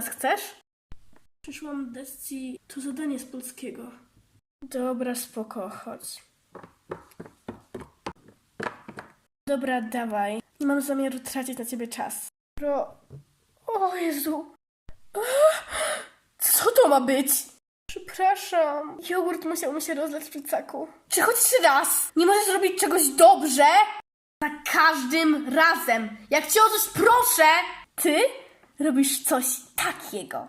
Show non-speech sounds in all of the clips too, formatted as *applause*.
nas chcesz? Przyszłam dać ci to zadanie z polskiego. Dobra, spoko, chodź. Dobra, dawaj. Nie mam zamiaru tracić na ciebie czas. Pro... O Jezu. Co to ma być? Przepraszam. Jogurt musiał mi się rozlać w plecaku. Czy chociaż raz nie możesz zrobić czegoś dobrze? Za każdym razem. Jak cię o coś proszę, ty robisz coś takiego.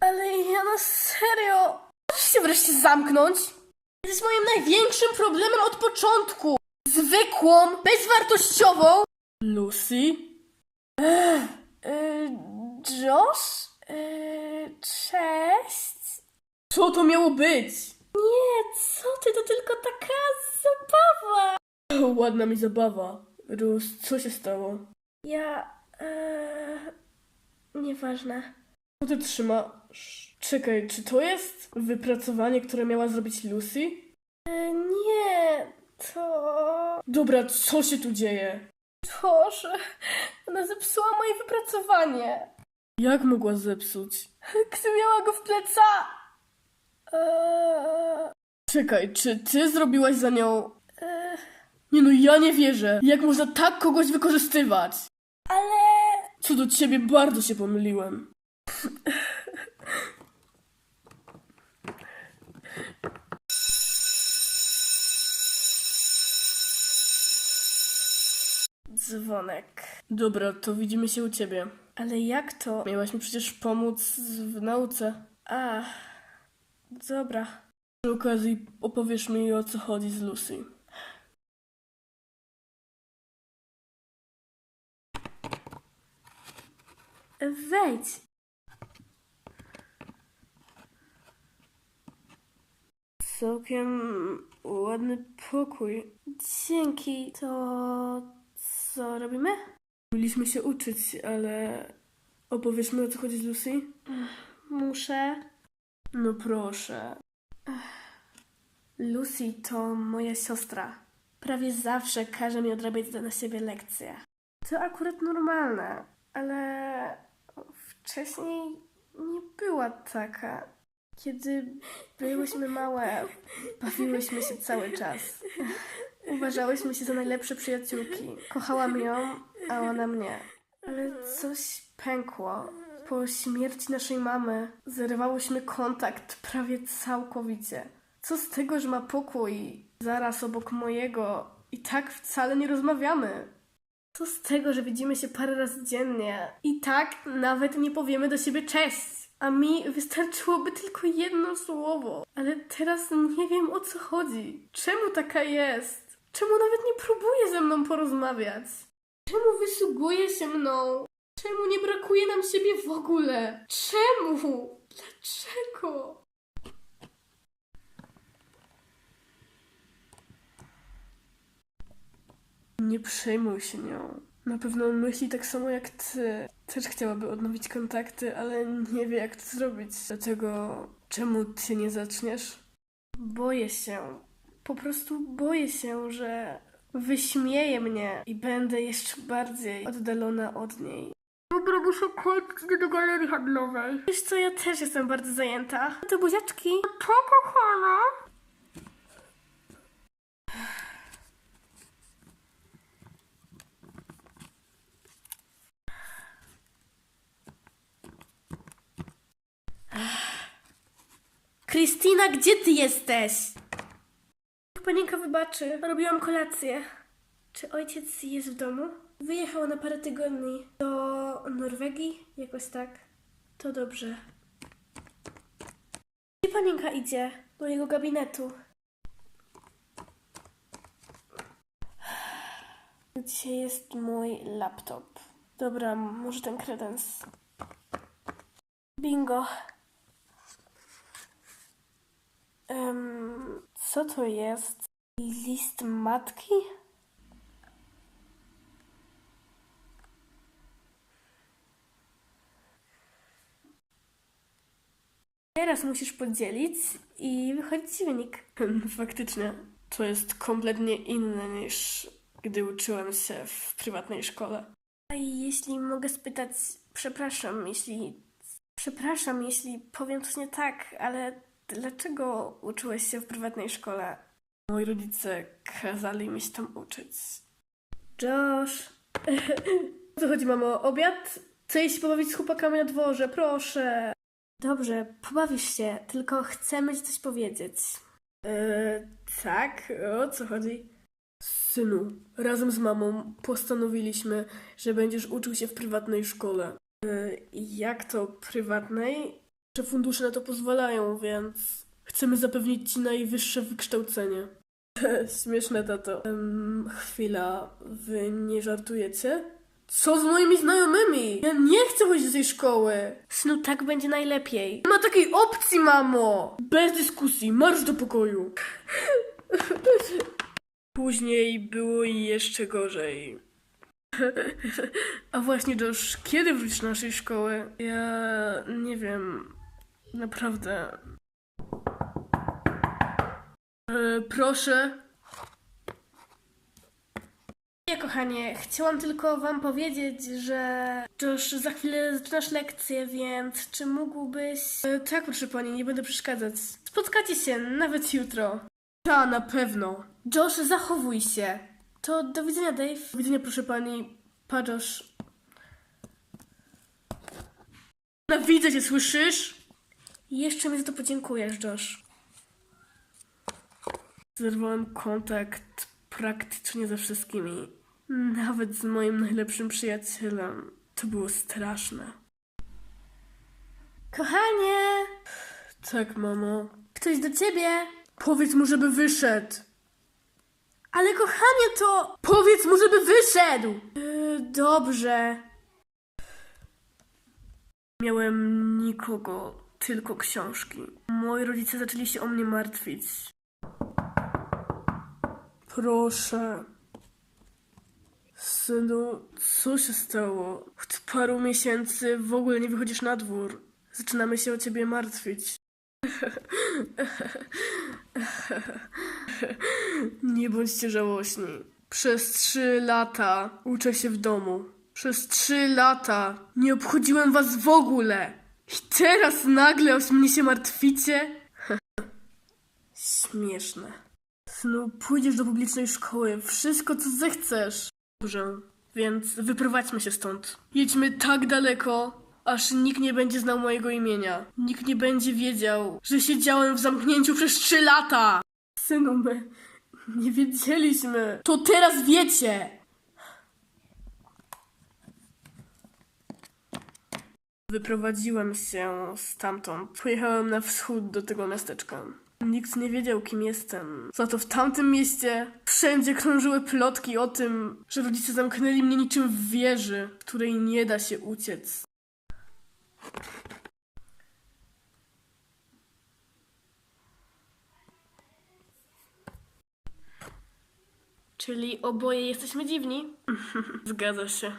Ale ja na serio. Możesz się wreszcie zamknąć? Jesteś moim największym problemem od początku. Zwykłą, bezwartościową. Lucy? Ech, y, Josh? Y, cześć. Co to miało być? Nie, co ty, to tylko taka zabawa. Ładna mi zabawa. Rus, co się stało? Ja. E, nieważne. Co ty trzymasz? Czekaj, czy to jest wypracowanie, które miała zrobić Lucy? E, nie, to. Dobra, co się tu dzieje? To, że ona zepsuła moje wypracowanie. Jak mogła zepsuć? Gdy miała go w pleca. Eee... Czekaj, czy ty zrobiłaś za nią Eee, nie no, ja nie wierzę. Jak można tak kogoś wykorzystywać? Ale... Co do ciebie, bardzo się pomyliłem. Dzwonek. Dobra, to widzimy się u ciebie. Ale jak to? Miałaś mi przecież pomóc w nauce. A, dobra. Przy okazji opowiesz mi o co chodzi z Lucy. Wejdź. Całkiem ładny pokój. Dzięki. To co robimy? Mieliśmy się uczyć, ale opowiesz mi o co chodzi z Lucy? Muszę. No proszę. Lucy to moja siostra. Prawie zawsze każe mi odrabiać na siebie lekcje. To akurat normalne, ale wcześniej nie była taka. Kiedy byłyśmy małe, bawiłyśmy się cały czas. Uważałyśmy się za najlepsze przyjaciółki. Kochałam ją, a ona mnie. Ale coś pękło. Po śmierci naszej mamy zerwałyśmy kontakt prawie całkowicie. Co z tego, że ma pokój zaraz obok mojego i tak wcale nie rozmawiamy? Co z tego, że widzimy się parę razy dziennie i tak nawet nie powiemy do siebie cześć? A mi wystarczyłoby tylko jedno słowo. Ale teraz nie wiem o co chodzi. Czemu taka jest? Czemu nawet nie próbuje ze mną porozmawiać? Czemu wysługuje się mną? Czemu nie brakuje nam siebie w ogóle? Czemu? Dlaczego? Nie przejmuj się nią. Na pewno myśli tak samo jak ty. Też chciałaby odnowić kontakty, ale nie wie jak to zrobić. Dlatego czemu ty nie zaczniesz? Boję się. Po prostu boję się, że wyśmieje mnie i będę jeszcze bardziej oddalona od niej. Dobra, muszę kończyć do galerii handlowej. Wiesz co, ja też jestem bardzo zajęta. To buziaczki. To kochana. Kristina, gdzie ty jesteś? Niech panienka wybaczy. Robiłam kolację. Czy ojciec jest w domu? Wyjechał na parę tygodni do Norwegii, jakoś tak. To dobrze. Gdzie panienka idzie? Do jego gabinetu. Gdzie jest mój laptop? Dobra, może ten kredens. Bingo. Em, co to jest? List matki? Teraz musisz podzielić i wychodzi ci wynik. *laughs* Faktycznie, to jest kompletnie inne niż gdy uczyłem się w prywatnej szkole. A jeśli mogę spytać, przepraszam, jeśli. Przepraszam, jeśli powiem coś nie tak, ale dlaczego uczyłeś się w prywatnej szkole? Moi rodzice kazali mi się tam uczyć. Josh. *laughs* Co chodzi, mamo? Obiad? Chcę iść pobawić z chłopakami na dworze, proszę. Dobrze, pobawisz się, tylko chcemy ci coś powiedzieć. Eee, tak? O co chodzi? Synu, razem z mamą postanowiliśmy, że będziesz uczył się w prywatnej szkole. Eee, jak to prywatnej? Że fundusze na to pozwalają, więc chcemy zapewnić ci najwyższe wykształcenie. *laughs* Śmieszne, tato. Em, chwila, wy nie żartujecie? Co z moimi znajomymi? Ja nie chcę chodzić do tej szkoły. Synu, tak będzie najlepiej. Nie ma takiej opcji, mamo! Bez dyskusji, marsz do pokoju. *laughs* Później było jeszcze gorzej. *laughs* A właśnie, Josh, kiedy wrócisz do naszej szkoły? Ja nie wiem. Naprawdę. E, proszę. Nie, kochanie, chciałam tylko wam powiedzieć, że Josh, za chwilę zaczynasz lekcję, więc czy mógłbyś... E, tak, proszę pani, nie będę przeszkadzać. Spotkacie się, nawet jutro. Ta, na pewno. Josh, zachowuj się. To do widzenia, Dave. Do widzenia, proszę pani. Pa, Josh. Widzę cię, słyszysz? Jeszcze mi za to podziękujesz, Josh. Zerwałem kontakt praktycznie ze wszystkimi. Nawet z moim najlepszym przyjacielem. To było straszne. Kochanie! Tak, mamo. Ktoś do ciebie. Powiedz mu, żeby wyszedł. Ale kochanie, to... Powiedz mu, żeby wyszedł! Yy, dobrze. Miałem nikogo, tylko książki. Moi rodzice zaczęli się o mnie martwić. Proszę. Synu, co się stało? Od paru miesięcy w ogóle nie wychodzisz na dwór. Zaczynamy się o ciebie martwić. *laughs* Nie bądźcie żałośni. Przez trzy lata uczę się w domu. Przez trzy lata nie obchodziłem was w ogóle. I teraz nagle o mnie się martwicie? *laughs* Śmieszne. Synu, pójdziesz do publicznej szkoły. Wszystko, co zechcesz. Dobrze, więc wyprowadźmy się stąd. Jedźmy tak daleko, aż nikt nie będzie znał mojego imienia. Nikt nie będzie wiedział, że siedziałem w zamknięciu przez trzy lata. Synu, my nie wiedzieliśmy. To teraz wiecie! Wyprowadziłem się stamtąd. Pojechałem na wschód do tego miasteczka. Nikt nie wiedział, kim jestem. Za to w tamtym mieście wszędzie krążyły plotki o tym, że rodzice zamknęli mnie niczym w wieży, w której nie da się uciec. Czyli oboje jesteśmy dziwni? *laughs* Zgadza się.